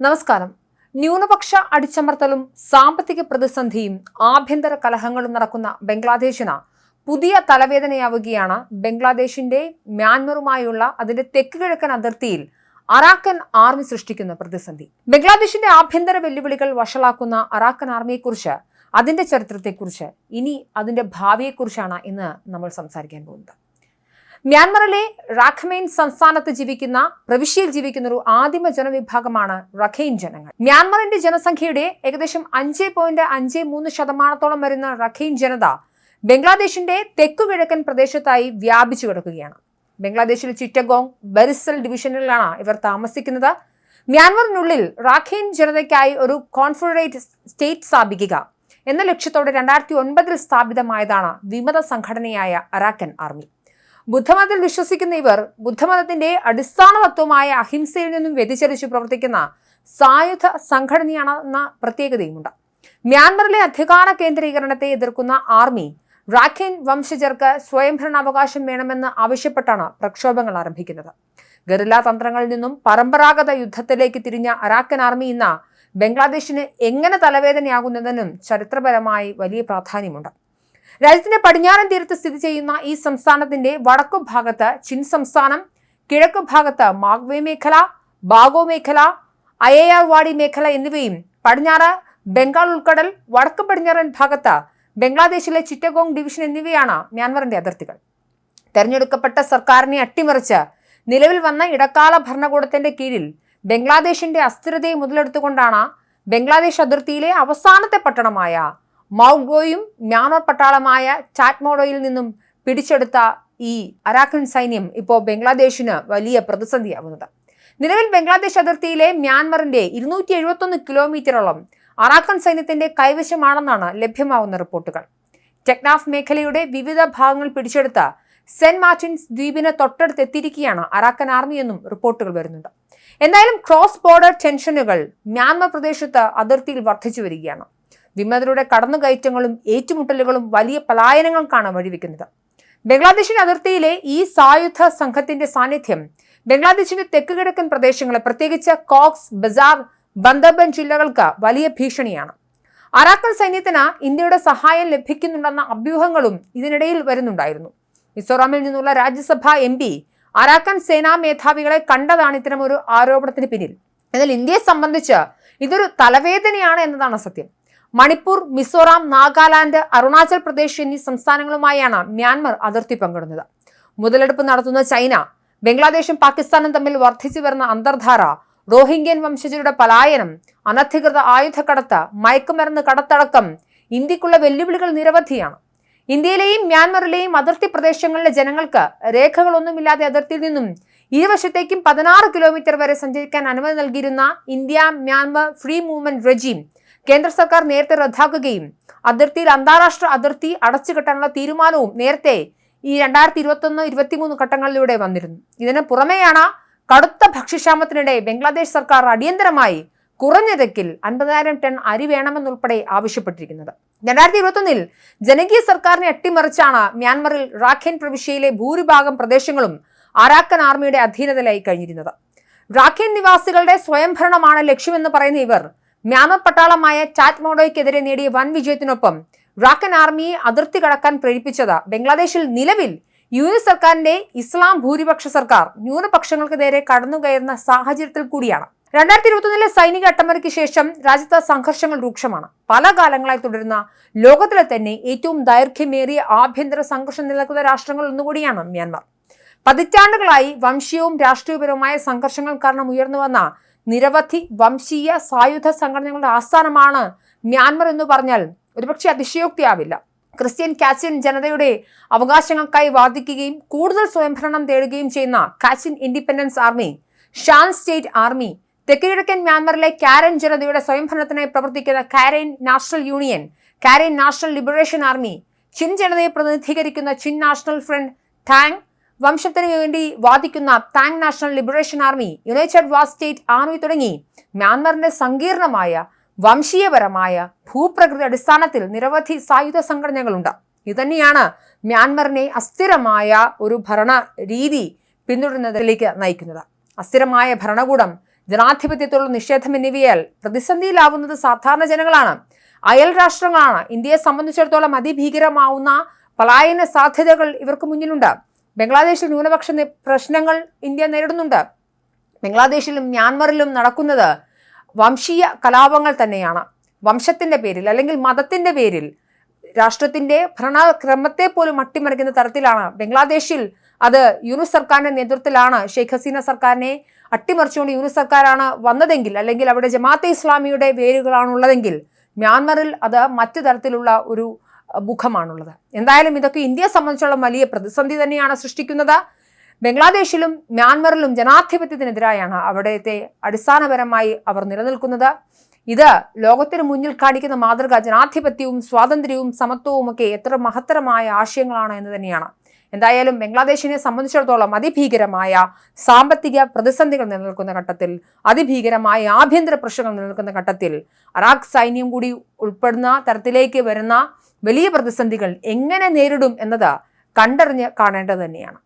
നമസ്കാരം. ന്യൂനപക്ഷ അടിച്ചമർത്തലും സാമ്പത്തിക പ്രതിസന്ധിയും ആഭ്യന്തര കലഹങ്ങളും നടക്കുന്ന ബംഗ്ലാദേശിന് പുതിയ തലവേദനയാവുകയാണ് ബംഗ്ലാദേശിന്റെ മ്യാൻമറുമായുള്ള അതിന്റെ തെക്ക് കിഴക്കൻ അതിർത്തിയിൽ അറാക്കൻ ആർമി സൃഷ്ടിക്കുന്ന പ്രതിസന്ധി. ബംഗ്ലാദേശിന്റെ ആഭ്യന്തര വെല്ലുവിളികൾ വഷളാക്കുന്ന അറാക്കൻ ആർമിയെക്കുറിച്ച് അതിന്റെ ചരിത്രത്തെക്കുറിച്ച് ഇനി അതിന്റെ ഭാവിയെക്കുറിച്ചാണ് ഇന്ന് നമ്മൾ സംസാരിക്കാൻ പോകുന്നത്. മ്യാൻമറിലെ റാഖ്മെയിൻ സംസ്ഥാനത്ത് ജീവിക്കുന്ന പ്രവിശ്യയിൽ ജീവിക്കുന്ന ഒരു ആദിമ ജനവിഭാഗമാണ് റഖൈൻ ജനങ്ങൾ. മ്യാൻമറിന്റെ ജനസംഖ്യയുടെ ഏകദേശം അഞ്ച് പോയിന്റ് അഞ്ച് മൂന്ന് ശതമാനത്തോളം വരുന്ന റഖൈൻ ജനത ബംഗ്ലാദേശിന്റെ തെക്കുകിഴക്കൻ പ്രദേശത്തായി വ്യാപിച്ചു കിടക്കുകയാണ്. ബംഗ്ലാദേശിലെ ചിറ്റഗോങ് ബരിസൽ ഡിവിഷനിലാണ് ഇവർ താമസിക്കുന്നത്. മ്യാൻമറിനുള്ളിൽ റാഖൈൻ ജനതയ്ക്കായി ഒരു കോൺഫെഡറേറ്റ് സ്റ്റേറ്റ് സ്ഥാപിക്കുക എന്ന ലക്ഷ്യത്തോടെ രണ്ടായിരത്തി ഒൻപതിൽ സ്ഥാപിതമായതാണ് വിമത സംഘടനയായ അറാക്കൻ ആർമി. ബുദ്ധമതത്തിൽ വിശ്വസിക്കുന്ന ഇവർ ബുദ്ധമതത്തിന്റെ അടിസ്ഥാന തത്വമായ അഹിംസയിൽ നിന്നും വ്യതിചലിച്ചു പ്രവർത്തിക്കുന്ന സായുധ സംഘടനയാണെന്ന പ്രത്യേകതയുമുണ്ട്. മ്യാൻമറിലെ അധികാര കേന്ദ്രീകരണത്തെ എതിർക്കുന്ന ആർമി റാഖിൻ വംശജർക്ക് സ്വയംഭരണാവകാശം വേണമെന്ന് ആവശ്യപ്പെട്ടാണ് പ്രക്ഷോഭങ്ങൾ ആരംഭിക്കുന്നത്. ഗറില്ലാ തന്ത്രങ്ങളിൽ നിന്നും പരമ്പരാഗത യുദ്ധത്തിലേക്ക് തിരിഞ്ഞ അറാക്കൻ ആർമി ഇന്ന് ബംഗ്ലാദേശിന് എങ്ങനെ തലവേദനയാകുന്നതിനും ചരിത്രപരമായി വലിയ പ്രാധാന്യമുണ്ട്. രാജ്യത്തിന്റെ പടിഞ്ഞാറൻ തീരത്ത് സ്ഥിതി ചെയ്യുന്ന ഈ സംസ്ഥാനത്തിന്റെ വടക്കു ഭാഗത്ത് ചിൻ സംസ്ഥാനം കിഴക്കു ഭാഗത്ത് മാഗ്വേ മേഖല ബാഗോ മേഖല അയയാർവാടി മേഖല എന്നിവയും പടിഞ്ഞാറ് ബംഗാൾ ഉൾക്കടൽ വടക്ക് പടിഞ്ഞാറൻ ഭാഗത്ത് ബംഗ്ലാദേശിലെ ചിറ്റഗോങ് ഡിവിഷൻ എന്നിവയാണ് മ്യാൻമറിന്റെ അതിർത്തികൾ. തെരഞ്ഞെടുക്കപ്പെട്ട സർക്കാരിനെ അട്ടിമറിച്ച് നിലവിൽ വന്ന ഇടക്കാല ഭരണകൂടത്തിന്റെ കീഴിൽ ബംഗ്ലാദേശിന്റെ അസ്ഥിരതയെ മുതലെടുത്തുകൊണ്ടാണ് ബംഗ്ലാദേശ് അതിർത്തിയിലെ അവസാനത്തെ പട്ടണമായ മൗഗോയും മ്യാൻമർ പട്ടാളമായ ചാറ്റ്മോഡോയിൽ നിന്നും പിടിച്ചെടുത്ത ഈ അരാക്കൻ സൈന്യം ഇപ്പോൾ ബംഗ്ലാദേശിന് വലിയ പ്രതിസന്ധിയാവുന്നത്. നിലവിൽ ബംഗ്ലാദേശ് അതിർത്തിയിലെ മ്യാൻമറിന്റെ ഇരുന്നൂറ്റി എഴുപത്തൊന്ന് കിലോമീറ്ററോളം അറാക്കൻ സൈന്യത്തിന്റെ കൈവശമാണെന്നാണ് ലഭ്യമാവുന്ന റിപ്പോർട്ടുകൾ. ടെക്നാഫ് മേഖലയുടെ വിവിധ ഭാഗങ്ങൾ പിടിച്ചെടുത്ത സെന്റ് മാർട്ടിൻസ് ദ്വീപിന് തൊട്ടടുത്തെത്തിയിരിക്കുകയാണ് അറാഖൻ ആർമി എന്നും റിപ്പോർട്ടുകൾ വരുന്നുണ്ട്. എന്തായാലും ക്രോസ് ബോർഡർ ടെൻഷനുകൾ മ്യാൻമർ പ്രദേശത്ത് അതിർത്തിയിൽ വർദ്ധിച്ചു വരികയാണ്. വിമതരുടെ കടന്നുകയറ്റങ്ങളും ഏറ്റുമുട്ടലുകളും വലിയ പലായനങ്ങൾക്കാണ് വഴിവെക്കുന്നത്. ബംഗ്ലാദേശിന്റെ അതിർത്തിയിലെ ഈ സായുധ സംഘത്തിന്റെ സാന്നിധ്യം ബംഗ്ലാദേശിന്റെ തെക്ക് കിഴക്കൻ പ്രദേശങ്ങളെ പ്രത്യേകിച്ച് കോക്സ് ബസാർ ബന്ദർബൻ ജില്ലകൾക്ക് വലിയ ഭീഷണിയാണ്. അറാക്കൻ സൈന്യത്തിന് ഇന്ത്യയുടെ സഹായം ലഭിക്കുന്നുണ്ടെന്ന അഭ്യൂഹങ്ങളും ഇതിനിടയിൽ വരുന്നുണ്ടായിരുന്നു. മിസോറാമിൽ നിന്നുള്ള രാജ്യസഭാ എം പി അറാക്കൻ സേനാ മേധാവികളെ കണ്ടതാണ് ഇത്തരം ഒരു ആരോപണത്തിന് പിന്നിൽ. എന്നാൽ ഇന്ത്യയെ സംബന്ധിച്ച് ഇതൊരു തലവേദനയാണ് എന്നതാണ് സത്യം. മണിപ്പൂർ മിസോറാം നാഗാലാൻഡ് അരുണാചൽ പ്രദേശ് എന്നീ സംസ്ഥാനങ്ങളുമായാണ് മ്യാൻമർ അതിർത്തി പങ്കിടുന്നത്. മുതലെടുപ്പ് നടത്തുന്ന ചൈന ബംഗ്ലാദേശും പാകിസ്ഥാനും തമ്മിൽ വർദ്ധിച്ചു വരുന്ന അന്തർധാര റോഹിംഗ്യൻ വംശജരുടെ പലായനം അനധികൃത ആയുധക്കടത്ത് മയക്കുമരുന്ന് കടത്തടക്കം ഇന്ത്യക്കുള്ള വെല്ലുവിളികൾ നിരവധിയാണ്. ഇന്ത്യയിലെയും മ്യാൻമറിലെയും അതിർത്തി പ്രദേശങ്ങളിലെ ജനങ്ങൾക്ക് രേഖകളൊന്നുമില്ലാതെ അതിർത്തിയിൽ നിന്നും ഇരുവശത്തേക്കും പതിനാറ് കിലോമീറ്റർ വരെ സഞ്ചരിക്കാൻ അനുമതി നൽകിയിരുന്ന India Myanmar free movement regime കേന്ദ്ര സർക്കാർ നേരത്തെ റദ്ദാക്കുകയും അതിർത്തിയിൽ അന്താരാഷ്ട്ര അതിർത്തി അടച്ചുകെട്ടാനുള്ള തീരുമാനവും നേരത്തെ ഈ രണ്ടായിരത്തി ഇരുപത്തൊന്ന് ഇരുപത്തിമൂന്ന് ഘട്ടങ്ങളിലൂടെ വന്നിരുന്നു. ഇതിന് പുറമെയാണ് കടുത്ത ഭക്ഷ്യക്ഷാമത്തിനിടെ ബംഗ്ലാദേശ് സർക്കാർ അടിയന്തരമായി കുറഞ്ഞ അൻപതിനായിരം ടൺ അരി വേണമെന്നുൾപ്പെടെ ആവശ്യപ്പെട്ടിരിക്കുന്നത്. രണ്ടായിരത്തി ഇരുപത്തൊന്നിൽ ജനകീയ സർക്കാരിനെ അട്ടിമറിച്ചാണ് മ്യാൻമറിൽ റാഖേൻ പ്രവിശ്യയിലെ ഭൂരിഭാഗം പ്രദേശങ്ങളും അരാക്കൻ ആർമിയുടെ അധീനതയിലായി കഴിഞ്ഞിരുന്നത്. റാഖേൻ നിവാസികളുടെ സ്വയംഭരണമാണ് ലക്ഷ്യമെന്ന് പറയുന്ന ഇവർ മ്യാൻമർ പട്ടാളമായ ചാറ്റ് മോഡോയ്ക്കെതിരെ നേടിയ വൻ വിജയത്തിനൊപ്പം റാക്കൻ ആർമിയെ അതിർത്തി കടക്കാൻ പ്രേരിപ്പിച്ചത് ബംഗ്ലാദേശിൽ നിലവിൽ യു എസ് സർക്കാരിന്റെ ഇസ്ലാം ഭൂരിപക്ഷ സർക്കാർ ന്യൂനപക്ഷങ്ങൾക്ക് നേരെ കടന്നുകയറുന്ന സാഹചര്യത്തിൽ കൂടിയാണ്. രണ്ടായിരത്തി ഇരുപത്തൊന്നിലെ സൈനിക അട്ടമറിക്ക് ശേഷം രാജ്യത്ത് സംഘർഷങ്ങൾ രൂക്ഷമാണ്. പല കാലങ്ങളായി തുടരുന്ന ലോകത്തിലെ തന്നെ ഏറ്റവും ദൈർഘ്യമേറിയ ആഭ്യന്തര സംഘർഷം നിലനിൽക്കുന്ന രാഷ്ട്രങ്ങൾ ഒന്നുകൂടിയാണ് മ്യാൻമാർ. പതിറ്റാണ്ടുകളായി വംശീയവും രാഷ്ട്രീയപരവുമായ സംഘർഷങ്ങൾ കാരണം ഉയർന്നു വന്ന നിരവധി വംശീയ സായുധ സംഘടനകളുടെ ആസ്ഥാനമാണ് മ്യാൻമർ എന്ന് പറഞ്ഞാൽ ഒരുപക്ഷെ അതിശയോക്തിയാവില്ല. ക്രിസ്ത്യൻ കാച്ചിൻ ജനതയുടെ അവകാശങ്ങൾക്കായി വാദിക്കുകയും കൂടുതൽ സ്വയംഭരണം തേടുകയും ചെയ്യുന്ന Kachin independence army Shan state army തെക്കുകിഴക്കൻ മ്യാൻമറിലെ കാരൻ ജനതയുടെ സ്വയംഭരണത്തിനായി പ്രവർത്തിക്കുന്ന Karen national union Karen national liberation army Chin ജനതയെ പ്രതിനിധീകരിക്കുന്ന ചിൻ നാഷണൽ ഫ്രണ്ട് ടാങ് വംശത്തിന് വേണ്ടി വാദിക്കുന്ന Ta'ang National Liberation Army United Wa State Army തുടങ്ങി മ്യാൻമറിന്റെ സങ്കീർണമായ വംശീയപരമായ ഭൂപ്രകൃതി അടിസ്ഥാനത്തിൽ നിരവധി സായുധ സംഘടനകളുണ്ട്. ഇതുതന്നെയാണ് മ്യാൻമറിനെ അസ്ഥിരമായ ഒരു ഭരണ രീതി പിന്തുടരുന്നതിലേക്ക് നയിക്കുന്നത്. അസ്ഥിരമായ ഭരണകൂടം ജനാധിപത്യത്തോടുള്ള നിഷേധം എന്നിവയാൽ പ്രതിസന്ധിയിലാവുന്നത് സാധാരണ ജനങ്ങളാണ്. അയൽ രാഷ്ട്രങ്ങളാണ്. ഇന്ത്യയെ സംബന്ധിച്ചിടത്തോളം അതിഭീകരമാവുന്ന പലായന സാധ്യതകൾ ഇവർക്ക് മുന്നിലുണ്ട്. ബംഗ്ലാദേശിൽ ന്യൂനപക്ഷ പ്രശ്നങ്ങൾ ഇന്ത്യ നേരിടുന്നുണ്ട്. ബംഗ്ലാദേശിലും മ്യാൻമറിലും നടക്കുന്നത് വംശീയ കലാപങ്ങൾ തന്നെയാണ്. വംശത്തിന്റെ പേരിൽ അല്ലെങ്കിൽ മതത്തിന്റെ പേരിൽ രാഷ്ട്രത്തിന്റെ ഭരണക്രമത്തെ പോലും അട്ടിമറിക്കുന്ന തരത്തിലാണ് ബംഗ്ലാദേശിൽ അത് യൂനുസ് സർക്കാരിന്റെ നേതൃത്വത്തിലാണ്. ഷെയ്ഖ് ഹസീന സർക്കാരിനെ അട്ടിമറിച്ചുകൊണ്ട് യൂനുസ് സർക്കാരാണ് വന്നതെങ്കിൽ അല്ലെങ്കിൽ അവിടെ ജമാഅത്തെ ഇസ്ലാമിയുടെ വേരുകളാണുള്ളതെങ്കിൽ മ്യാൻമറിൽ അത് മറ്റു തരത്തിലുള്ള ഒരു മുഖമാണുള്ളത്. എന്തായാലും ഇതൊക്കെ ഇന്ത്യയെ സംബന്ധിച്ചുള്ള വലിയ പ്രതിസന്ധി തന്നെയാണ് സൃഷ്ടിക്കുന്നത്. ബംഗ്ലാദേശിലും മ്യാൻമറിലും ജനാധിപത്യത്തിനെതിരായാണ് അവിടത്തെ അടിസ്ഥാനപരമായി അവർ നിലനിൽക്കുന്നത്. ഇത് ലോകത്തിന് മുന്നിൽ കാണിക്കുന്ന മാതൃക ജനാധിപത്യവും സ്വാതന്ത്ര്യവും സമത്വവും ഒക്കെ എത്ര മഹത്തരമായ ആശയങ്ങളാണ് എന്ന് തന്നെയാണ്. എന്തായാലും ബംഗ്ലാദേശിനെ സംബന്ധിച്ചിടത്തോളം അതിഭീകരമായ സാമ്പത്തിക പ്രതിസന്ധികൾ നിലനിൽക്കുന്ന ഘട്ടത്തിൽ അതിഭീകരമായ ആഭ്യന്തര പ്രശ്നങ്ങൾ നിലനിൽക്കുന്ന ഘട്ടത്തിൽ അറാഖ് സൈന്യം കൂടി ഉൾപ്പെടുന്ന തരത്തിലേക്ക് വരുന്ന വലിയ പ്രതിസന്ധികൾ എങ്ങനെ നേരിടും എന്നത് കണ്ടറിഞ്ഞ് കാണേണ്ടത് തന്നെയാണ്.